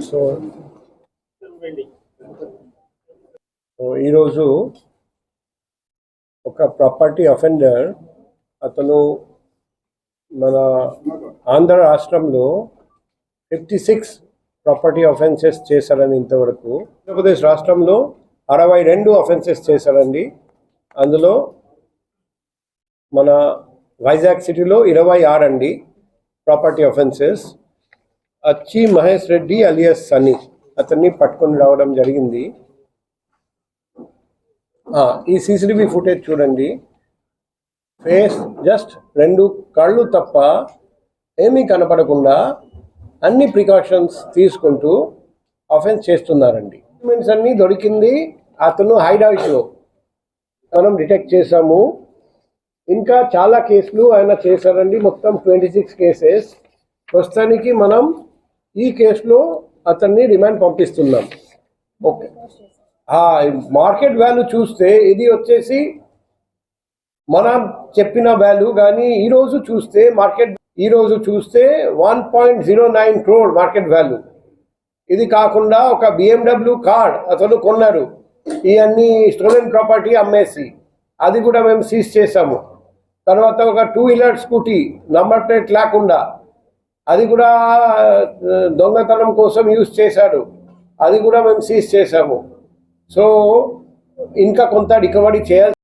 So so ఈరోజు ఒక property offender అతను మన ఆంధ్ర రాష్ట్రంలో ఫిఫ్టీ సిక్స్ ప్రాపర్టీ అఫెన్సెస్ చేశారని ఇంతవరకు. ఆంధ్రప్రదేశ్ రాష్ట్రంలో అరవై రెండు అఫెన్సెస్ చేశారండి. అందులో మన వైజాగ్ సిటీలో ఇరవై ఆరు అండి ప్రాపర్టీ అఫెన్సెస్. అచ్చి మహేష్ రెడ్డి అలియస్ సనీ అతన్ని పట్టుకొని రావడం జరిగింది. ఈ సీసీటీవీ ఫుటేజ్ చూడండి. ఫేస్ జస్ట్ రెండు కళ్ళు తప్ప ఏమీ కనపడకుండా అన్ని ప్రికాషన్స్ తీసుకుంటూ అఫెన్స్ చేస్తున్నారండి. డాక్యుమెంట్స్ అన్నీ దొరికింది అతను హైడాయిట్లో మనం డిటెక్ట్ చేశాము. ఇంకా చాలా కేసులు ఆయన చేశారండి. మొత్తం ట్వంటీ సిక్స్ కేసెస్. ప్రస్తుతానికి మనం ఈ కేసులో అతన్ని రిమాండ్ పంపిస్తున్నాం. ఓకే. మార్కెట్ వాల్యూ చూస్తే ఇది వచ్చేసి మనం చెప్పిన వాల్యూ కానీ ఈ రోజు చూస్తే మార్కెట్ ఈ రోజు చూస్తే one point zero nine crore market value. ఇది కాకుండా ఒక బిఎండబ్ల్యూ కార్డ్ అతను కొన్నారు. ఈ అన్ని స్టోలెన్ ప్రాపర్టీ అమ్మేసి. అది కూడా మేము సీజ్ చేసాము తర్వాత ఒక two wheeler Scooty number plate లేకుండా అది కూడా దొంగతనం కోసం యూజ్ చేశాడు. అది కూడా మేము సీజ్ చేసాము సో ఇంకా కొంత రికవరీ చేయాలి